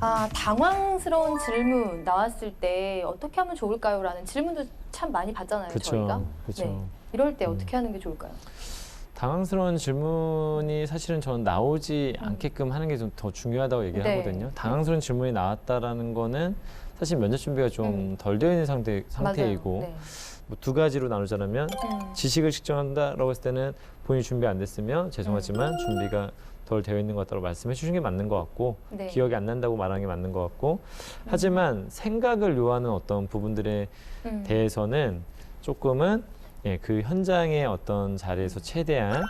아, 당황스러운 질문 나왔을 때 어떻게 하면 좋을까요? 라는 질문도 참 많이 받잖아요, 저희가. 그렇죠. 그렇죠. 네. 이럴 때 음. 어떻게 하는 게 좋을까요? 당황스러운 질문이 사실은 저는 나오지 않게끔 하는 게 좀 더 중요하다고 얘기를 네. 하거든요. 당황스러운 질문이 나왔다라는 거는 사실 면접 준비가 좀 음. 덜 되어 있는 상태, 상태이고. 네. 뭐두 가지로 나누자면 음. 지식을 측정한다라고 했을 때는 본인이 준비 안 됐으면 죄송하지만 준비가 덜 되어 있는 것 같다고 말씀해 주신 게 맞는 것 같고 네. 기억이 안 난다고 말하는 게 맞는 것 같고 하지만 생각을 요하는 어떤 부분들에 음. 대해서는 조금은 예, 그 현장의 어떤 자리에서 최대한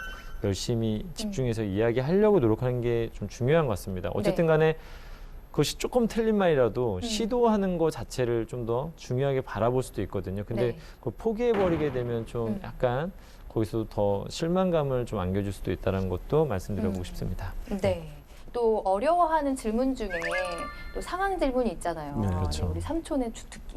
열심히 집중해서 이야기하려고 노력하는 게 좀 중요한 것 같습니다. 어쨌든 네. 간에 그것이 조금 틀린 말이라도 음. 시도하는 것 자체를 좀 더 중요하게 바라볼 수도 있거든요. 근데 네. 그걸 포기해버리게 되면 좀 음. 약간 거기서 더 실망감을 좀 안겨줄 수도 있다는 것도 말씀드려보고 음. 싶습니다. 네. 또 어려워하는 질문 중에 또 상황 질문이 있잖아요. 네. 그렇죠. 우리 삼촌의 주특기.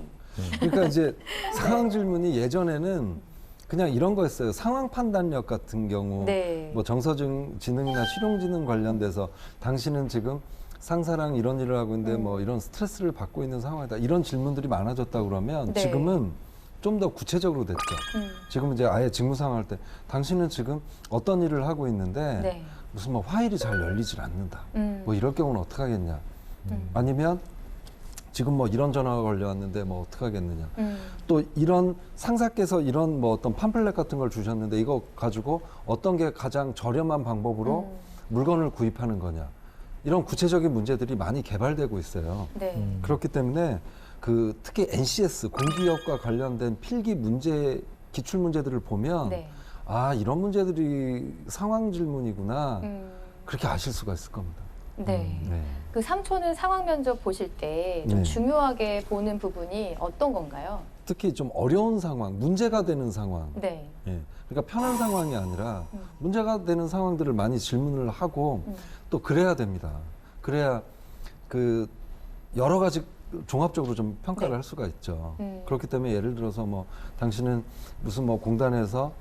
그러니까 이제 상황 질문이 예전에는 그냥 이런 거였어요. 상황 판단력 같은 경우 네. 뭐 정서증 지능이나 실용지능 관련돼서 당신은 지금 상사랑 이런 일을 하고 있는데 음. 뭐 이런 스트레스를 받고 있는 상황이다. 이런 질문들이 많아졌다 그러면 네. 지금은 좀 더 구체적으로 됐죠. 음. 지금 이제 아예 직무 상황할 때 당신은 지금 어떤 일을 하고 있는데 네. 무슨 뭐 파일이 잘 열리질 않는다. 음. 뭐 이럴 경우는 어떻게 하겠냐. 음. 아니면 지금 뭐 이런 전화가 걸려왔는데 뭐 어떻게 하겠느냐. 음. 또 이런 상사께서 이런 뭐 어떤 팜플렛 같은 걸 주셨는데 이거 가지고 어떤 게 가장 저렴한 방법으로 음. 물건을 구입하는 거냐. 이런 구체적인 문제들이 많이 개발되고 있어요. 네. 음. 그렇기 때문에 그 특히 NCS 공기업과 관련된 필기 문제 기출 문제들을 보면 네. 아 이런 문제들이 상황 질문이구나 음. 그렇게 아실 수가 있을 겁니다. 네. 네. 그 삼촌은 상황 면접 보실 때좀 네. 중요하게 보는 부분이 어떤 건가요? 특히 좀 어려운 상황, 문제가 되는 상황. 네. 예. 그러니까 편한 상황이 아니라 음. 문제가 되는 상황들을 많이 질문을 하고 음. 또 그래야 됩니다. 그래야 그 여러 가지 종합적으로 좀 평가를 네. 할 수가 있죠. 음. 그렇기 때문에 예를 들어서 뭐 당신은 무슨 뭐 공단에서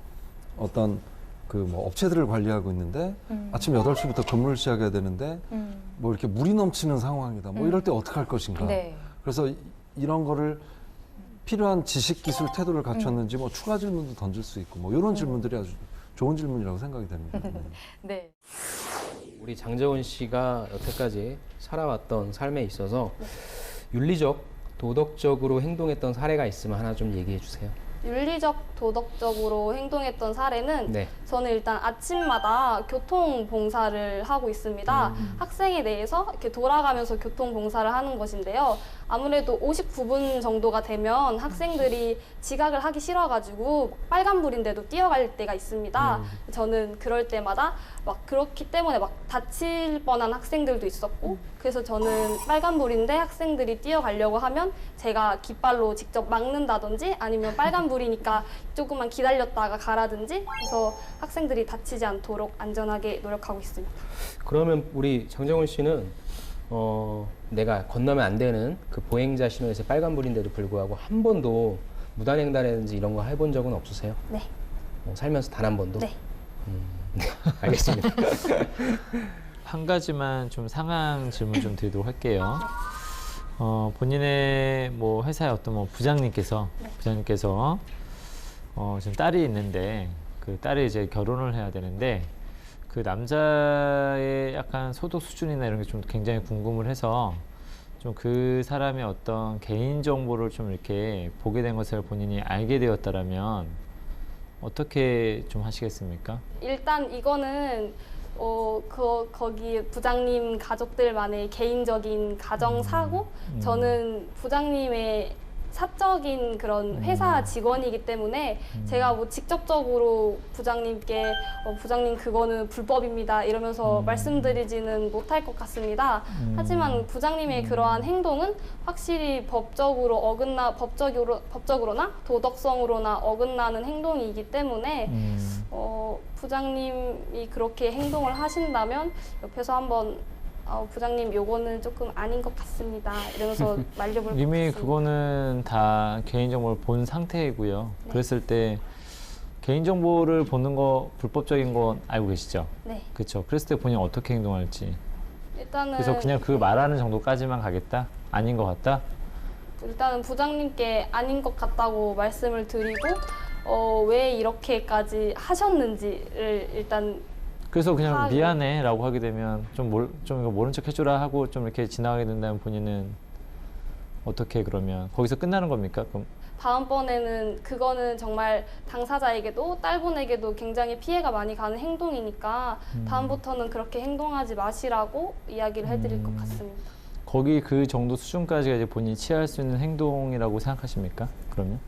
어떤 그 뭐 업체들을 관리하고 있는데 음. 아침 8시부터 근무를 시작해야 되는데 음. 뭐 이렇게 물이 넘치는 상황이다. 뭐 이럴 음. 때 어떻게 할 것인가. 네. 그래서 이- 이런 거를 필요한 지식 기술 태도를 갖췄는지 음. 뭐 추가 질문도 던질 수 있고 뭐 이런 질문들이 아주 좋은 질문이라고 생각이 됩니다. 네. 네. 우리 장재원 씨가 여태까지 살아왔던 삶에 있어서 윤리적, 도덕적으로 행동했던 사례가 있으면 하나 좀 얘기해 주세요. 윤리적, 도덕적으로 행동했던 사례는 네. 저는 일단 아침마다 교통 봉사를 하고 있습니다. 학생에 대해서 이렇게 돌아가면서 교통 봉사를 하는 것인데요. 아무래도 59분 정도가 되면 학생들이 지각을 하기 싫어가지고 빨간불인데도 뛰어갈 때가 있습니다. 저는 그럴 때마다 막 그렇기 때문에 막 다칠 뻔한 학생들도 있었고 그래서 저는 빨간불인데 학생들이 뛰어가려고 하면 제가 깃발로 직접 막는다든지 아니면 빨간불이니까 조금만 기다렸다가 가라든지 해서 학생들이 다치지 않도록 안전하게 노력하고 있습니다. 그러면 우리 장재원 씨는 어, 내가 건너면 안 되는 그 보행자 신호에서 빨간불인데도 불구하고 한 번도 무단횡단이라든지 이런 거 해본 적은 없으세요? 네. 어, 살면서 단 한 번도? 네. 음, 알겠습니다. 한 가지만 좀 상황 질문 좀 드리도록 할게요. 어, 본인의 뭐 회사의 어떤 뭐 부장님께서 부장님께서 어, 지금 딸이 있는데 그 딸이 이제 결혼을 해야 되는데 그 남자의 약간 소득 수준이나 이런 게 좀 굉장히 궁금을 해서 좀 그 사람의 어떤 개인 정보를 좀 이렇게 보게 된 것을 본인이 알게 되었다라면 어떻게 좀 하시겠습니까? 일단 이거는 어, 그, 거기 부장님 가족들만의 개인적인 가정 사고, 음. 저는 부장님의 사적인 그런 회사 음. 직원이기 때문에 제가 뭐 직접적으로 부장님께 어, 부장님 그거는 불법입니다 이러면서 음. 말씀드리지는 못할 것 같습니다. 음. 하지만 부장님의 그러한 행동은 확실히 법적으로 어긋나 법적으로 법적으로나 도덕성으로나 어긋나는 행동이기 때문에 음. 어, 부장님이 그렇게 행동을 하신다면 옆에서 한번 어, 부장님 요거는 조금 아닌 것 같습니다 이러면서 말려볼 것 이미. 그거는 다 개인정보를 본 상태이고요. 네. 그랬을 때 개인정보를 보는 거 불법적인 건 알고 계시죠? 네. 그렇죠. 그랬을 때 본인 어떻게 행동할지. 일단은 그래서 그냥 그 말하는 정도까지만 가겠다? 아닌 것 같다? 일단은 부장님께 아닌 것 같다고 말씀을 드리고 어, 왜 이렇게까지 하셨는지를 일단 그래서 그냥 파악을- 미안해라고 하게 되면 좀, 몰, 좀 이거 모른 척 해주라 하고 좀 이렇게 지나가게 된다면 본인은 어떻게 그러면 거기서 끝나는 겁니까? 그럼 다음번에는 그거는 정말 당사자에게도 딸분에게도 굉장히 피해가 많이 가는 행동이니까 음. 다음부터는 그렇게 행동하지 마시라고 이야기를 해드릴 음. 것 같습니다. 거기 그 정도 수준까지가 이제 본인이 취할 수 있는 행동이라고 생각하십니까? 그러면?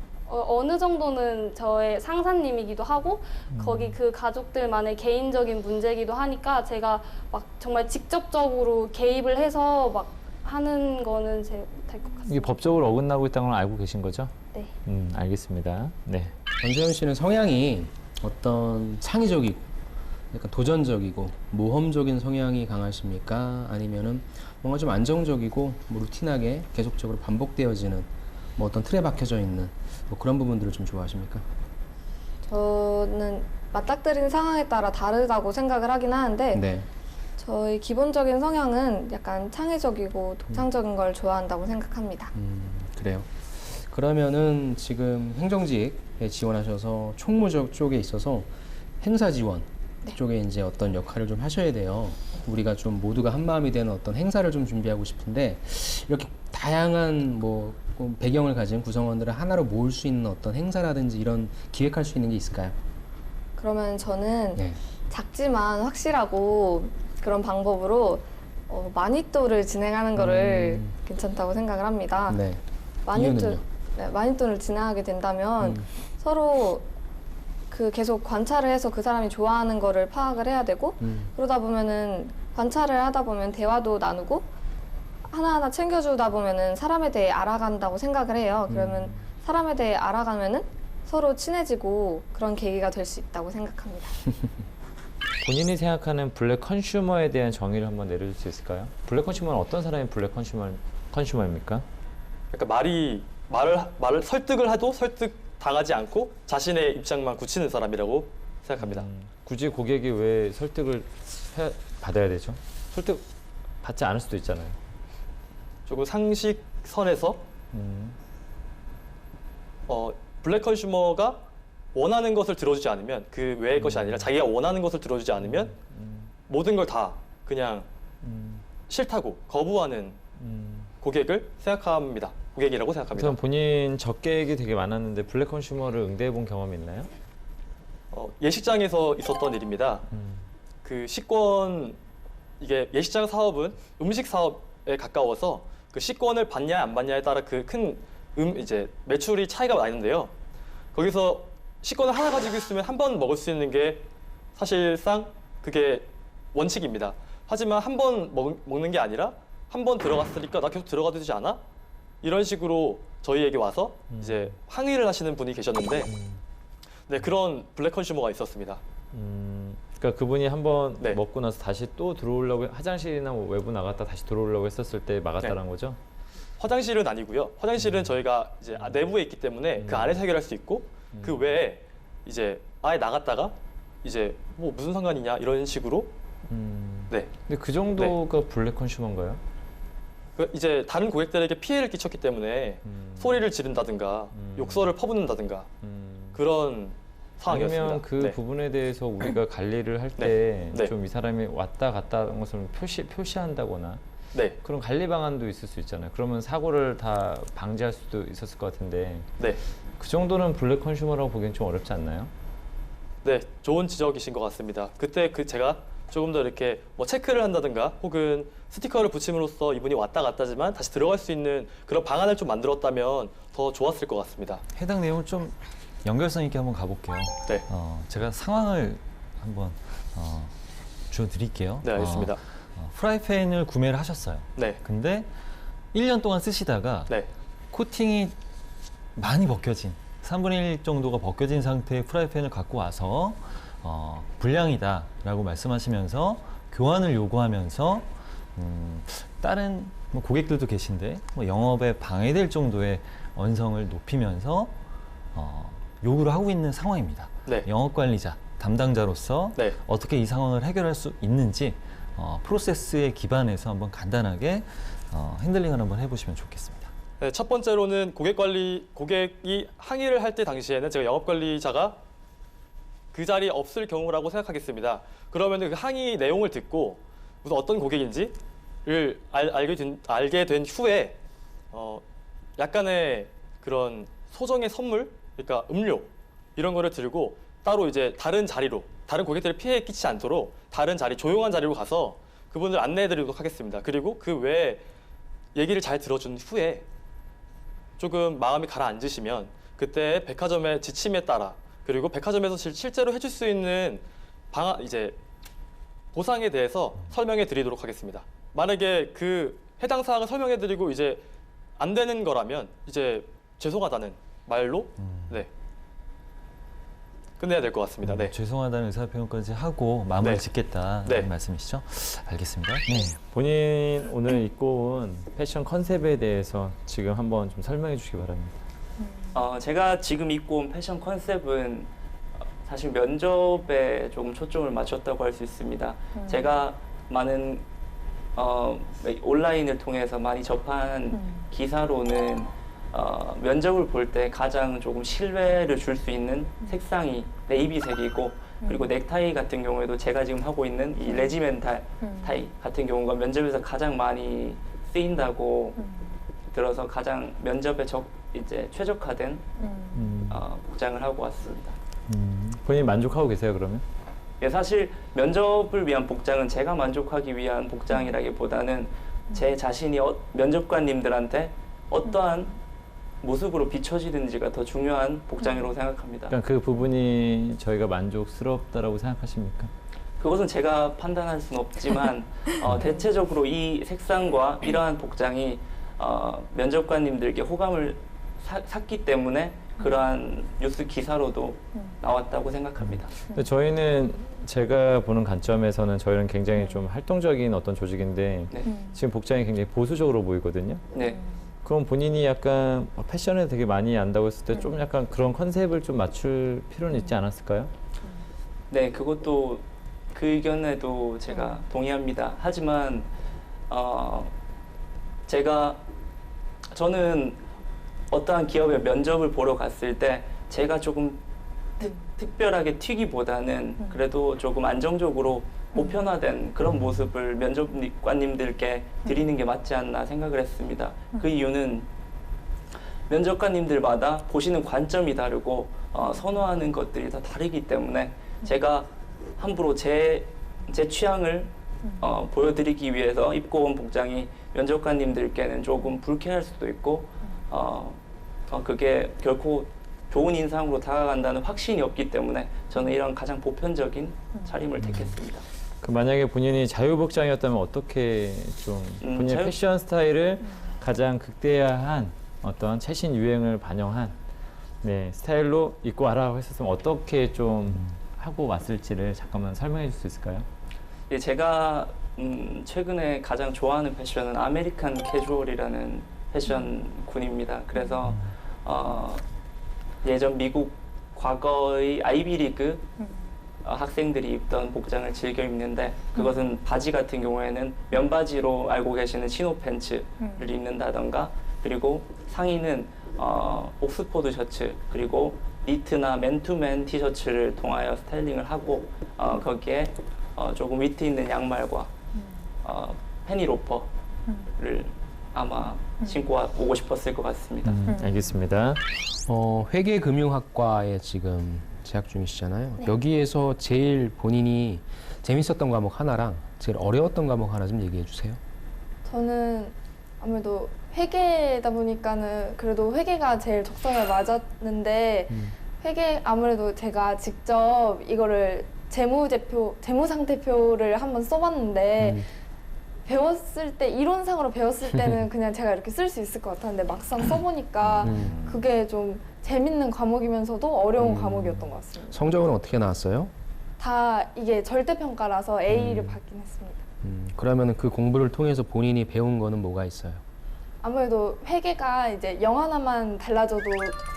어, 느 정도는 저의 상사님이기도 하고 음. 거기 그 가족들만의 개인적인 문제이기도 하니까 제가 막 정말 직접적으로 개입을 해서 막 하는 거는 제가 못할 것 같습니다. 이게 법적으로 어긋나고 있다는 걸 알고 계신 거죠? 네. 음, 알겠습니다. 네. 전재현 씨는 성향이 어떤 창의적이고 약간 도전적이고 모험적인 성향이 강하십니까? 아니면은 뭔가 좀 안정적이고 뭐 루틴하게 계속적으로 반복되어지는 뭐 어떤 틀에 박혀져 있는 뭐 그런 부분들을 좀 좋아하십니까? 저는 맞닥뜨린 상황에 따라 다르다고 생각을 하긴 하는데 네. 저의 기본적인 성향은 약간 창의적이고 독창적인 걸 좋아한다고 생각합니다. 음, 그래요. 그러면은 지금 행정직에 지원하셔서 총무 적 쪽에 있어서 행사 지원 쪽에 이제 어떤 역할을 좀 하셔야 돼요. 우리가 좀 모두가 한 마음이 되는 어떤 행사를 좀 준비하고 싶은데 이렇게 다양한 뭐 배경을 가진 구성원들을 하나로 모을 수 있는 어떤 행사라든지 이런 기획할 수 있는 게 있을까요? 그러면 저는 네. 작지만 확실하고 그런 방법으로 어, 마니또를 진행하는 거를 음. 괜찮다고 생각을 합니다. 네. 마니또? 네, 마니또를 진행하게 된다면 음. 서로 그 계속 관찰을 해서 그 사람이 좋아하는 거를 파악을 해야 되고 음. 그러다 보면은 관찰을 하다 보면 대화도 나누고 하나하나 챙겨주다 보면은 사람에 대해 알아간다고 생각을 해요. 그러면 사람에 대해 알아가면은 서로 친해지고 그런 계기가 될 수 있다고 생각합니다. 본인이 생각하는 블랙 컨슈머에 대한 정의를 한번 내려줄 수 있을까요? 블랙 컨슈머는 어떤 사람이 블랙 컨슈머, 컨슈머입니까? 그러니까 말이 말을 말을 설득을 해도 설득 당하지 않고 자신의 입장만 굳히는 사람이라고 생각합니다. 음, 굳이 고객이 왜 설득을 해, 받아야 되죠? 설득 받지 않을 수도 있잖아요. 조금 상식선에서 음, 어, 블랙 컨슈머가 원하는 것을 들어주지 않으면 그 외의 것이 아니라 자기가 원하는 것을 들어주지 않으면 모든 걸 다 그냥 음, 싫다고 거부하는 음. 고객을 생각합니다. 고객이라고 생각합니다. 우선 본인 적객이 되게 많았는데 블랙 컨슈머를 응대해 본 경험 있나요? 어, 예식장에서 있었던 일입니다. 음. 그 식권 이게 예식장 사업은 음식 사업에 가까워서 그 식권을 받냐 안 받냐에 따라 그 큰 음 이제 매출이 차이가 나는데요. 거기서 식권을 하나 가지고 있으면 한 번 먹을 수 있는 게 사실상 그게 원칙입니다. 하지만 한 번 먹는 게 아니라 한 번 들어갔으니까 나 계속 들어가도 되지 않아? 이런 식으로 저희에게 와서 이제 항의를 하시는 분이 계셨는데 네 그런 블랙 컨슈머가 있었습니다. 음, 그러니까 그분이 한번 네. 먹고 나서 다시 또 들어오려고 화장실이나 뭐 외부 나갔다 다시 들어오려고 했었을 때 막았다는 네. 거죠? 화장실은 아니고요. 화장실은 저희가 이제 아- 내부에 있기 때문에 그 안에서 해결할 수 있고 그 외에 이제 아예 나갔다가 이제 뭐 무슨 상관이냐 이런 식으로 음. 네 근데 그 정도가 블랙 컨슈머인가요? 그 이제 다른 고객들에게 피해를 끼쳤기 때문에 음. 소리를 지른다든가 음. 욕설을 퍼붓는다든가 음. 그런 상황이었습니다. 아니면 그 네. 부분에 대해서 우리가 관리를 할 때 네. 좀 이 사람이 왔다 갔다 하는 것을 표시 표시한다거나 네, 그런 관리 방안도 있을 수 있잖아요. 그러면 사고를 다 방지할 수도 있었을 것 같은데 네, 그 정도는 블랙 컨슈머라고 보기엔 좀 어렵지 않나요? 네, 좋은 지적이신 것 같습니다. 그때 그 제가 조금 더 이렇게 뭐 체크를 한다든가 혹은 스티커를 붙임으로써 이분이 왔다 갔다지만 다시 들어갈 수 있는 그런 방안을 좀 만들었다면 더 좋았을 것 같습니다. 해당 내용을 좀 연결성 있게 한번 가볼게요. 네, 어, 제가 상황을 한번 어, 주어드릴게요. 네, 알겠습니다. 어, 어, 프라이팬을 구매를 하셨어요. 네, 근데 1년 동안 쓰시다가 네, 코팅이 많이 벗겨진 3분의 1 정도가 벗겨진 상태의 프라이팬을 갖고 와서 어, 불량이다 라고 말씀하시면서 교환을 요구하면서 음, 다른 뭐 고객들도 계신데 뭐 영업에 방해될 정도의 언성을 높이면서 어, 요구를 하고 있는 상황입니다. 네, 영업 관리자 담당자로서 네, 어떻게 이 상황을 해결할 수 있는지 어, 프로세스에 기반해서 한번 간단하게 어, 핸들링을 한번 해보시면 좋겠습니다. 네, 첫 번째로는 고객 관리 고객이 항의를 할 때 당시에는 제가 영업 관리자가 그 자리에 없을 경우라고 생각하겠습니다. 그러면 그 항의 내용을 듣고 우선 어떤 고객인지를 알, 알게, 된, 알게 된 후에 어, 약간의 그런 소정의 선물, 그러니까 음료 이런 거를 들고 따로 이제 다른 자리로 다른 고객들이 피해 끼치지 않도록 다른 자리 조용한 자리로 가서 그분을 안내해드리도록 하겠습니다. 그리고 그 외에 얘기를 잘 들어준 후에 조금 마음이 가라앉으시면 그때 백화점의 지침에 따라 그리고 백화점에서 실- 실제로 해줄 수 있는 방안 이제 보상에 대해서 설명해 드리도록 하겠습니다. 만약에 그 해당 사항을 설명해 드리고 이제 안 되는 거라면 이제 죄송하다는 말로 네 끝내야 될 것 같습니다. 네. 죄송하다는 의사 표현까지 하고 마무리 네. 짓겠다는 네. 말씀이시죠? 알겠습니다. 네. 본인 오늘 입고 온 패션 컨셉에 대해서 지금 한번 좀 설명해 주시기 바랍니다. 어, 제가 지금 입고 온 패션 컨셉은 어, 사실 면접에 조금 초점을 맞췄다고 할 수 있습니다. 음. 제가 많은 어, 온라인을 통해서 많이 접한 음. 기사로는 어, 면접을 볼 때 가장 조금 신뢰를 줄 수 있는 색상이 네이비색이고 그리고 넥타이 같은 경우에도 제가 지금 하고 있는 이 레지멘탈 음. 타이 같은 경우가 면접에서 가장 많이 쓰인다고 음. 들어서 가장 면접에 적 이제 최적화된 음. 음. 어, 복장을 하고 왔습니다. 음. 본인 만족하고 계세요 그러면? 예, 사실 면접을 위한 복장은 제가 만족하기 위한 복장이라기보다는 제 자신이 어, 면접관님들한테 어떠한 모습으로 비춰지는지가 더 중요한 복장이라고 생각합니다. 그러니까 그 부분이 저희가 만족스럽다라고 생각하십니까? 그것은 제가 판단할 수는 없지만 어, 대체적으로 이 색상과 이러한 복장이 어, 면접관님들께 호감을 사- 샀기 때문에 그러한 뉴스 기사로도 나왔다고 생각합니다. 근데 저희는 제가 보는 관점에서는 저희는 굉장히 좀 활동적인 어떤 조직인데 네. 음. 지금 복장이 굉장히 보수적으로 보이거든요. 네. 그럼 본인이 약간 패션에 되게 많이 안다고 했을 때 좀 약간 그런 컨셉을 좀 맞출 필요는 있지 않았을까요? 네, 그것도 그 의견에도 제가 동의합니다. 하지만 어, 제가 저는 어떠한 기업의 면접을 보러 갔을 때 제가 조금 특, 특별하게 튀기보다는 그래도 조금 안정적으로 보편화된 그런 모습을 면접관님들께 드리는 게 맞지 않나 생각을 했습니다. 그 이유는 면접관님들마다 보시는 관점이 다르고 어, 선호하는 것들이 다 다르기 때문에 제가 함부로 제, 제 취향을 어, 보여드리기 위해서 입고 온 복장이 면접관님들께는 조금 불쾌할 수도 있고 어, 어, 그게 결코 좋은 인상으로 다가간다는 확신이 없기 때문에 저는 이런 가장 보편적인 차림을 택했습니다. 그 만약에 본인이 자유복장이었다면 어떻게 좀 음, 본인의 자유- 패션 스타일을 가장 극대화한 어떤 최신 유행을 반영한 네, 스타일로 입고 와라 했었으면 어떻게 좀 하고 왔을지를 잠깐만 설명해 줄 수 있을까요? 예, 제가 음, 최근에 가장 좋아하는 패션은 아메리칸 캐주얼이라는 패션군입니다. 그래서 어, 예전 미국 과거의 아이비리그 어, 학생들이 입던 복장을 즐겨 입는데 그것은 바지 같은 경우에는 면바지로 알고 계시는 치노 팬츠를 입는다던가 그리고 상의는 어, 옥스포드 셔츠 그리고 니트나 맨투맨 티셔츠를 통하여 스타일링을 하고 어, 거기에 어, 조금 위트 있는 양말과 어, 페니 로퍼를 아마 신고 와- 오고 싶었을 것 같습니다. 음, 알겠습니다. 어, 회계금융학과에 지금 재학 중이시잖아요. 여기에서 제일 본인이 재밌었던 과목 하나랑 제일 어려웠던 과목 하나 좀 얘기해 주세요. 저는 아무래도 회계다 보니까는 그래도 회계가 제일 적성에 맞았는데 회계 아무래도 제가 직접 이거를 재무제표, 재무상태표를 한번 써봤는데 음. 배웠을 때 이론상으로 배웠을 때는 그냥 제가 이렇게 쓸 수 있을 것 같았는데 막상 써보니까 음. 그게 좀 재밌는 과목이면서도 어려운 음. 과목이었던 것 같습니다. 성적은 어떻게 나왔어요? 다 이게 절대평가라서 A를 음. 받긴 했습니다. 음, 그러면 그 공부를 통해서 본인이 배운 거는 뭐가 있어요? 아무래도 회계가 이제 영 하나만 달라져도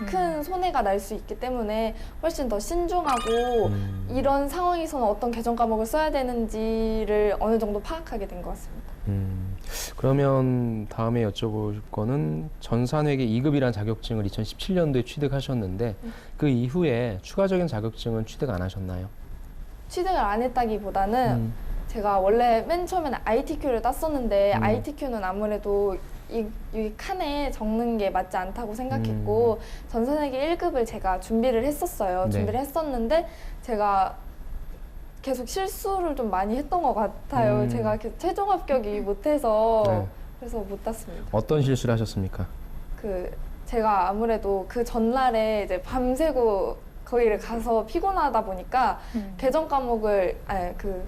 큰 손해가 날 수 있기 때문에 훨씬 더 신중하고 음. 이런 상황에서는 어떤 개정 과목을 써야 되는지를 어느 정도 파악하게 된 것 같습니다. 음, 그러면 다음에 여쭤볼 거는 전산회계 2급이라는 자격증을 2017년도에 취득하셨는데 그 이후에 추가적인 자격증은 취득 안 하셨나요? 취득을 안 했다기보다는 음. 제가 원래 맨 처음에는 ITQ를 땄었는데 음. ITQ는 아무래도 이, 이 칸에 적는 게 맞지 않다고 생각했고 전산회계 1급을 제가 준비를 했었어요. 음. 네. 준비를 했었는데 제가 계속 실수를 좀 많이 했던 것 같아요. 음. 제가 계속 최종 합격이 못해서 네. 그래서 못 땄습니다. 어떤 실수를 하셨습니까? 그 제가 아무래도 그 전날에 이제 밤새고 거기를 가서 피곤하다 보니까 음. 개정 과목을 아니 그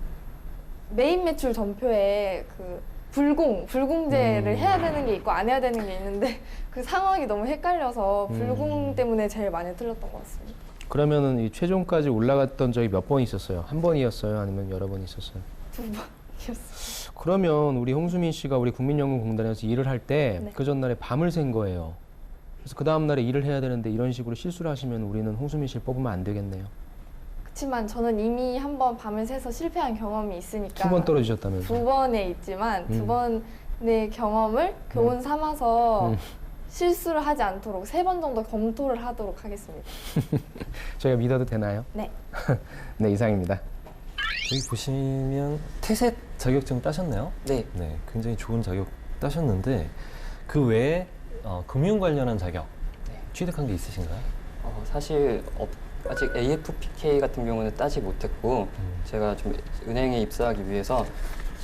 메인 매출 전표에 그 불공 불공제를 음. 해야 되는 게 있고 안 해야 되는 게 있는데 그 상황이 너무 헷갈려서 불공 음. 때문에 제일 많이 틀렸던 것 같습니다. 그러면은 이 최종까지 올라갔던 적이 몇 번 있었어요? 한 번이었어요? 아니면 여러 번 있었어요? 두 번이었어요. 그러면 우리 홍수민 씨가 우리 국민연금공단에서 일을 할 때 네. 그 전날에 밤을 샌 거예요. 그래서 그 다음 날에 일을 해야 되는데 이런 식으로 실수를 하시면 우리는 홍수민 씨를 뽑으면 안 되겠네요. 그렇지만 저는 이미 한 번 밤을 새서 실패한 경험이 있으니까 두 번 떨어지셨다면서. 두 번에 있지만 두 음. 번의 경험을 교훈 삼아서 음. 실수를 하지 않도록 세 번 정도 검토를 하도록 하겠습니다. 저희가 믿어도 되나요? 네. 네, 이상입니다. 여기 보시면 태셋 자격증 따셨네요. 네. 네, 굉장히 좋은 자격 따셨는데 그 외에 어, 금융 관련한 자격 네. 취득한 게 있으신가요? 어, 사실 업- 아직 AFPK 같은 경우는 따지 못했고 음. 제가 좀 은행에 입사하기 위해서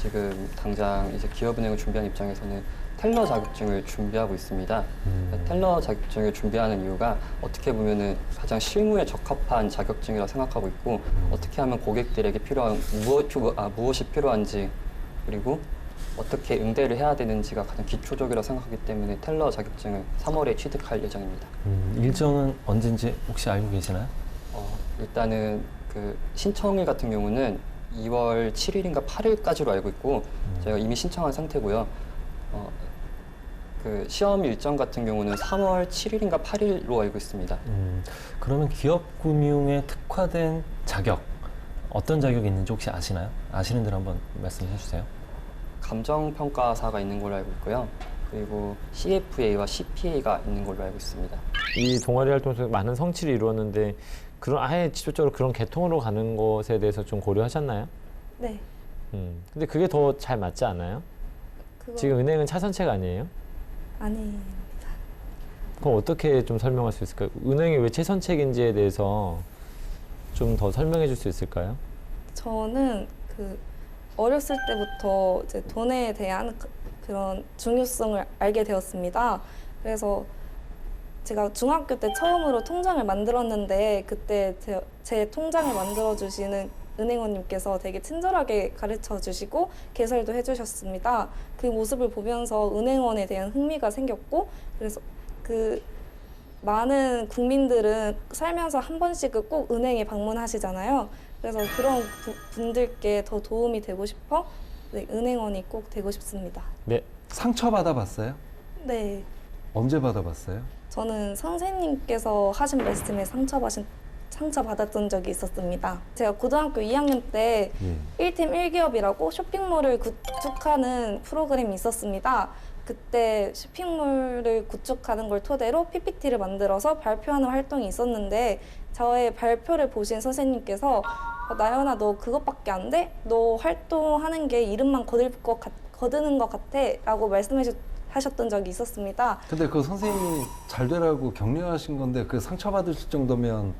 지금 당장 이제 기업은행을 준비하는 입장에서는 텔러 자격증을 준비하고 있습니다. 음. 텔러 자격증을 준비하는 이유가 어떻게 보면은 가장 실무에 적합한 자격증이라고 생각하고 있고 어떻게 하면 고객들에게 필요한 무엇, 아, 무엇이 필요한지 그리고 어떻게 응대를 해야 되는지가 가장 기초적이라고 생각하기 때문에 텔러 자격증을 3월에 취득할 예정입니다. 음, 일정은 언제인지 혹시 알고 계시나요? 어, 일단은 그 신청일 같은 경우는 2월 7일인가 8일까지로 알고 있고 저희가 이미 신청한 상태고요. 어, 그 시험 일정 같은 경우는 3월 7일인가 8일로 알고 있습니다. 음, 그러면 기업 금융에 특화된 자격 어떤 자격이 있는지 혹시 아시나요? 아시는 대로 한번 말씀해 주세요. 감정평가사가 있는 걸로 알고 있고요. 그리고 CFA와 CPA가 있는 걸로 알고 있습니다. 이 동아리 활동 속에 많은 성취를 이루었는데 그런 아예 직접적으로 그런 계통으로 가는 것에 대해서 좀 고려하셨나요? 네. 음. 근데 그게 더 잘 맞지 않아요? 그거 지금 은행은 차선책 아니에요? 아니 그럼 어떻게 좀 설명할 수 있을까요? 은행이 왜 최선책인지에 대해서 좀 더 설명해 줄 수 있을까요? 저는 그 어렸을 때부터 이제 돈에 대한 그- 그런 중요성을 알게 되었습니다. 그래서 제가 중학교 때 처음으로 통장을 만들었는데 그때 제, 제 통장을 만들어 주시는 은행원님께서 되게 친절하게 가르쳐 주시고 개설도 해주셨습니다. 그 모습을 보면서 은행원에 대한 흥미가 생겼고 그래서 그 많은 국민들은 살면서 한 번씩은 꼭 은행에 방문하시잖아요. 그래서 그런 부- 분들께 더 도움이 되고 싶어 네, 은행원이 꼭 되고 싶습니다. 네. 상처 받아봤어요? 네, 언제 받아봤어요? 저는 선생님께서 하신 말씀에 상처받은 상처받았던 적이 있었습니다. 제가 고등학교 2학년 때 예. 1팀 1기업이라고 쇼핑몰을 구축하는 프로그램이 있었습니다. 그때 쇼핑몰을 구축하는 걸 토대로 PPT를 만들어서 발표하는 활동이 있었는데 저의 발표를 보신 선생님께서 어, 나연아 너 그것밖에 안 돼? 너 활동하는 게 이름만 거들 것 같, 거드는 것 같아 라고 말씀 하셨던 적이 있었습니다. 근데 그 선생님이 잘 되라고 격려하신 건데 그 상처 받으실 정도면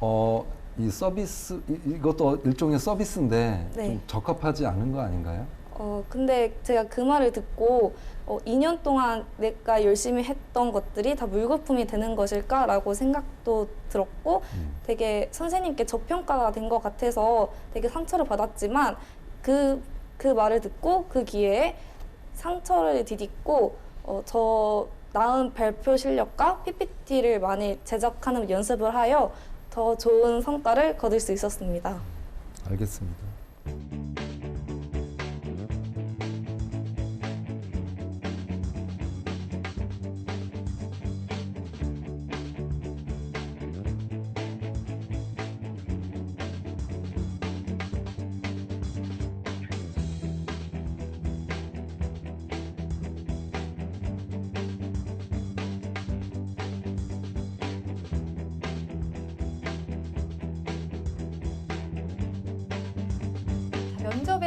어, 이 서비스 이- 이것도 일종의 서비스인데 네. 좀 적합하지 않은 거 아닌가요? 어, 근데 제가 그 말을 듣고 어, 2년 동안 내가 열심히 했던 것들이 다 물거품이 되는 것일까라고 생각도 들었고 되게 선생님께 저평가가 된 것 같아서 되게 상처를 받았지만 그, 그 말을 듣고 그 기회에 상처를 디딛고 어, 저 나은 발표 실력과 PPT를 많이 제작하는 연습을 하여 더 좋은 성과를 거둘 수 있었습니다. 알겠습니다.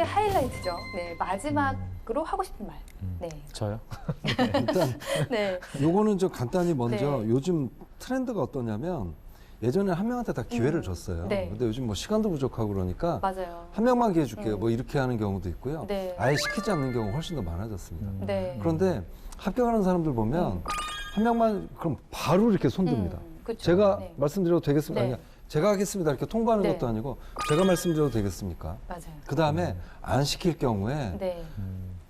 면접의 하이라이트죠. 네, 마지막으로 하고 싶은 말. 음. 네. 저요? 일단 네. 요거는 좀 간단히 먼저 네. 요즘 트렌드가 어떠냐면 예전에 한 명한테 다 기회를 음. 줬어요. 네. 근데 요즘 뭐 시간도 부족하고 그러니까 맞아요. 한 명만 기회 줄게요. 음. 뭐 이렇게 하는 경우도 있고요. 네. 아예 시키지 않는 경우가 훨씬 더 많아졌습니다. 음. 네. 그런데 합격하는 사람들 보면 음. 한 명만 그럼 바로 이렇게 손듭니다. 음, 그쵸. 제가 네. 말씀드려도 되겠습니까? 네. 아니, 제가 하겠습니다. 이렇게 통보하는 네. 것도 아니고 제가 말씀드려도 되겠습니까? 맞아요. 그 다음에 안 시킬 경우에 네.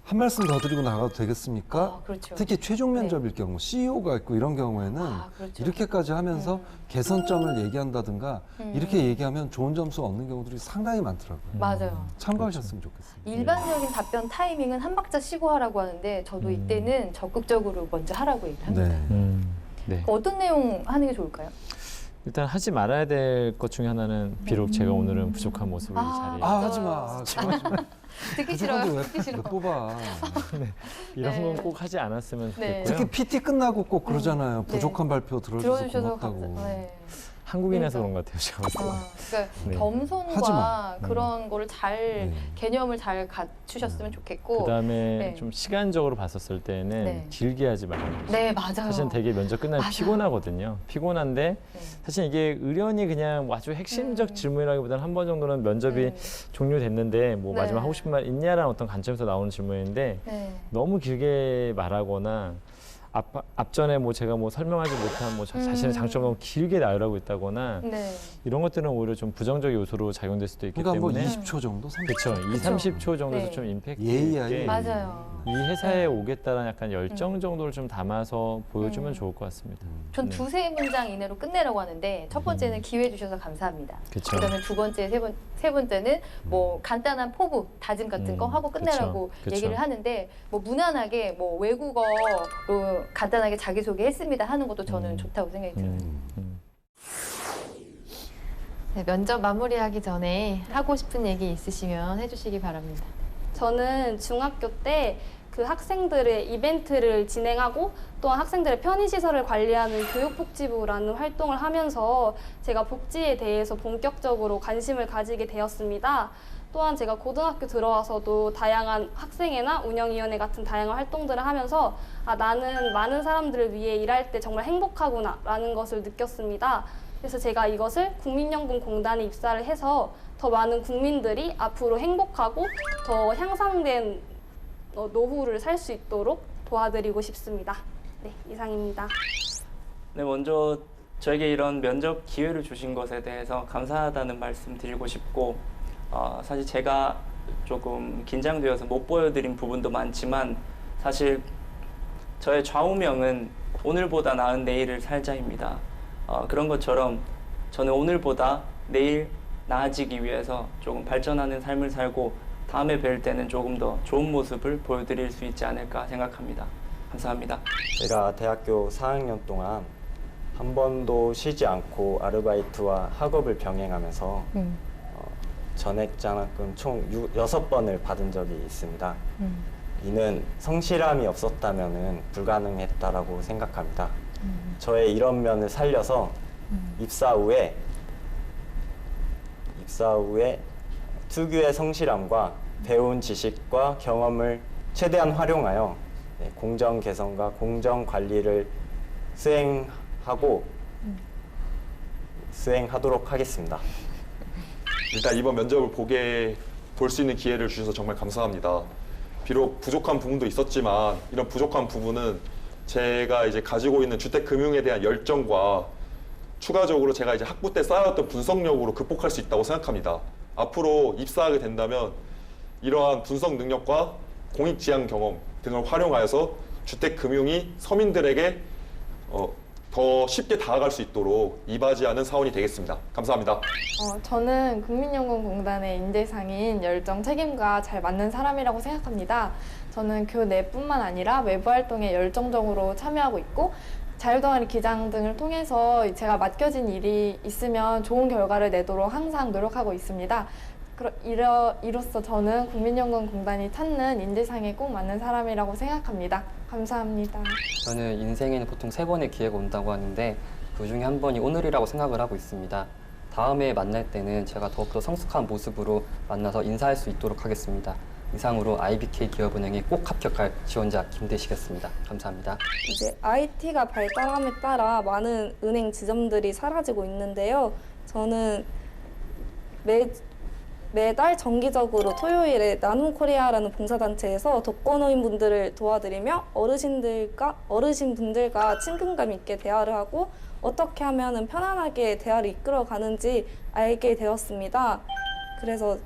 한 말씀 더 드리고 나가도 되겠습니까? 아, 그렇죠. 특히 최종 네. 면접일 경우 CEO가 있고 이런 경우에는 아, 그렇죠. 이렇게까지 하면서 음. 개선점을 얘기한다든가 음. 이렇게 얘기하면 좋은 점수 얻는 경우들이 상당히 많더라고요. 맞아요. 참고하셨으면 좋겠습니다. 일반적인 답변 타이밍은 한 박자 쉬고 하라고 하는데 저도 음. 이때는 적극적으로 먼저 하라고 얘기합니다. 네. 음. 네. 어떤 내용 하는 게 좋을까요? 일단 하지 말아야 될 것 중에 하나는 비록 제가 오늘은 부족한 모습을 이 아. 자리에 아 하지 마. 아, 하지 마. 듣기 싫어요. 왜, 듣기 싫어. 왜 뽑아? 이런 네. 건 꼭 하지 않았으면 네. 좋겠고요. 특히 PT 끝나고 꼭 그러잖아요. 네. 부족한 발표 들어줘서 들어주셔서 고맙다고. 감사. 네. 한국인에서 그러니까. 그런 것 같아요. 제가 봤을 때. 아, 그러니까 네. 하지 겸손과 마. 그런 거를 잘 네. 개념을 잘 갖추셨으면 좋겠고. 그다음에 네. 좀 시간적으로 봤었을 때는 네. 길게 하지 말아요. 네 맞아요. 사실은 되게 면접 끝나면 맞아요. 피곤하거든요. 피곤한데 네. 사실 이게 의련이 그냥 뭐 아주 핵심적 음. 질문이라기보다는 한 번 정도는 면접이 네. 종료됐는데 뭐 네. 마지막 하고 싶은 말 있냐라는 어떤 관점에서 나오는 질문인데 네. 너무 길게 말하거나 앞, 앞전에 뭐 제가 뭐 설명하지 못한 뭐 자, 음. 자신의 장점을 너무 길게 나열하고 있다거나 네. 이런 것들은 오히려 좀 부정적 요소로 작용될 수도 있기 그러니까 뭐 때문에 20초 정도, 30초. 그렇죠. 2, 그쵸. 30초 정도에서 네. 좀 임팩트 예의. 맞아요. 이 회사에 네. 오겠다는 약간 열정 정도를 좀 담아서 보여주면 음. 좋을 것 같습니다. 전 네. 두세 문장 이내로 끝내라고 하는데 첫 번째는 기회 주셔서 감사합니다. 그쵸. 그다음에 두 번째, 세, 번, 세 번째는 뭐 간단한 포부, 다짐 같은 거 음, 하고 끝내라고 그쵸, 그쵸. 얘기를 하는데 뭐 무난하게 뭐 외국어로 간단하게 자기소개 했습니다 하는 것도 저는 음. 좋다고 생각이 들어요. 음, 음. 네, 면접 마무리하기 전에 하고 싶은 얘기 있으시면 해주시기 바랍니다. 저는 중학교 때 그 학생들의 이벤트를 진행하고 또한 학생들의 편의시설을 관리하는 교육복지부라는 활동을 하면서 제가 복지에 대해서 본격적으로 관심을 가지게 되었습니다. 또한 제가 고등학교 들어와서도 다양한 학생회나 운영위원회 같은 다양한 활동들을 하면서 아, 나는 많은 사람들을 위해 일할 때 정말 행복하구나 라는 것을 느꼈습니다. 그래서 제가 이것을 국민연금공단에 입사를 해서 더 많은 국민들이 앞으로 행복하고 더 향상된 어, 노후를 살 수 있도록 도와드리고 싶습니다. 네, 이상입니다. 네, 먼저 저에게 이런 면접 기회를 주신 것에 대해서 감사하다는 말씀 드리고 싶고 어, 사실 제가 조금 긴장되어서 못 보여드린 부분도 많지만 사실 저의 좌우명은 오늘보다 나은 내일을 살자입니다. 어, 그런 것처럼 저는 오늘보다 내일 나아지기 위해서 조금 발전하는 삶을 살고 다음에 뵐 때는 조금 더 좋은 모습을 보여드릴 수 있지 않을까 생각합니다. 감사합니다. 제가 대학교 4학년 동안 한 번도 쉬지 않고 아르바이트와 학업을 병행하면서 어, 전액 장학금 총 6번을 받은 적이 있습니다. 이는 성실함이 없었다면 불가능했다라고 생각합니다. 저의 이런 면을 살려서 입사 후에 입사 후에 특유의 성실함과 배운 지식과 경험을 최대한 활용하여 네, 공정 개선과 공정 관리를 수행하고 수행하도록 하겠습니다. 일단 이번 면접을 보게 볼 수 있는 기회를 주셔서 정말 감사합니다. 비록 부족한 부분도 있었지만 이런 부족한 부분은 제가 이제 가지고 있는 주택 금융에 대한 열정과 추가적으로 제가 이제 학부 때 쌓아왔던 분석력으로 극복할 수 있다고 생각합니다. 앞으로 입사하게 된다면 이러한 분석 능력과 공익 지향 경험 등을 활용하여서 주택 금융이 서민들에게 어, 더 쉽게 다가갈 수 있도록 이바지하는 사원이 되겠습니다. 감사합니다. 어, 저는 국민연금공단의 인재상인 열정 책임과 잘 맞는 사람이라고 생각합니다. 저는 교내뿐만 아니라 외부 활동에 열정적으로 참여하고 있고 자유동아리 기장 등을 통해서 제가 맡겨진 일이 있으면 좋은 결과를 내도록 항상 노력하고 있습니다. 그러, 이러, 이로써 저는 국민연금공단이 찾는 인재상에 꼭 맞는 사람이라고 생각합니다. 감사합니다. 저는 인생에는 보통 세 번의 기회가 온다고 하는데 그 중에 한 번이 오늘이라고 생각을 하고 있습니다. 다음에 만날 때는 제가 더욱더 성숙한 모습으로 만나서 인사할 수 있도록 하겠습니다. 이상으로 IBK 기업은행에 꼭 합격할 지원자 김대시겠습니다. 감사합니다. 이제 IT가 발달함에 따라 많은 은행 지점들이 사라지고 있는데요. 저는 매, 매달 정기적으로 토요일에 나눔 코리아라는 봉사단체에서 독거노인분들을 도와드리며 어르신들과 어르신분들과 친근감 있게 대화를 하고 어떻게 하면 편안하게 대화를 이끌어 가는지 알게 되었습니다. 그래서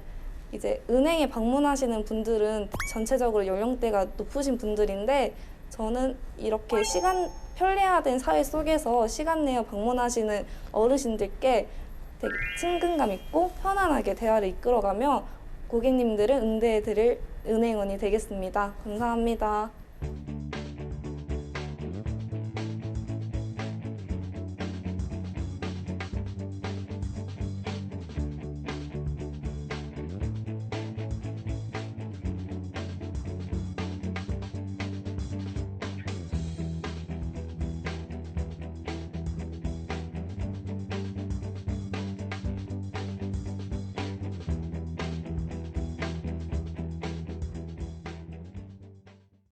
이제 은행에 방문하시는 분들은 전체적으로 연령대가 높으신 분들인데 저는 이렇게 시간 편리화된 사회 속에서 시간 내어 방문하시는 어르신들께 되게 친근감 있고 편안하게 대화를 이끌어가며 고객님들을 응대해 드릴 은행원이 되겠습니다. 감사합니다.